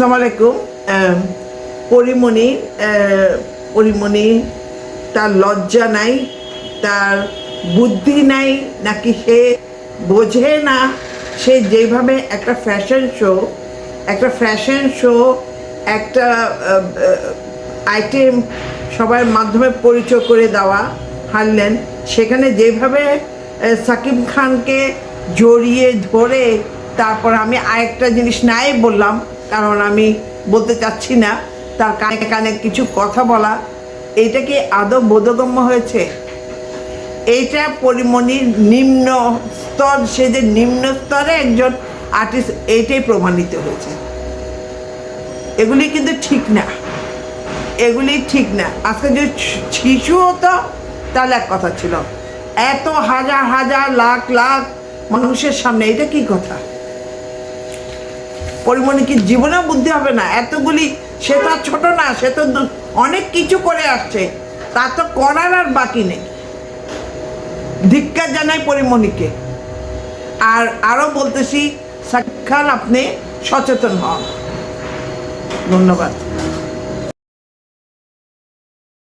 আসসালামু আলাইকুম। পরিমণি পরিমণি, তার লজ্জা নাই, তার বুদ্ধি নাই, নাকি সে বোঝে না, সে যেভাবে একটা ফ্যাশন শো একটা ফ্যাশন শো একটা আইটেম সবার মাধ্যমে পরিচয় করে দেওয়া, হারলেন, সেখানে যেভাবে সাকিব খানকে জড়িয়ে ধরে, তারপর আমি আরেকটা জিনিস নাই বললাম কারণ আমি বলতে চাচ্ছি না, তার কানে কানে কিছু কথা বলা এটা কি আদৌ বোধগম্য হয়েছে? এইটা পরিমণির নিম্ন স্তর, সে যে নিম্ন স্তরে একজন আর্টিস্ট এইটাই প্রমাণিত হয়েছে। এগুলি কিন্তু ঠিক না। এগুলি ঠিক না। আজকে যদি শিশু হতো তাহলে এক কথা ছিল। এত হাজার হাজার, লাখ লাখ মানুষের সামনে এটা কি কথা? পরিমণি কি জীবনেও বুদ্ধি হবে না? এতগুলি, সে তো ছোট না, সে তো অনেক কিছু করে আসছে। তা তো করার আর বাকি নেই। ধিক্কার জানাই পরিমণিকে। আর আরও বলতেছি, সাক্ষাৎ আপনি সচেতন হন। ধন্যবাদ।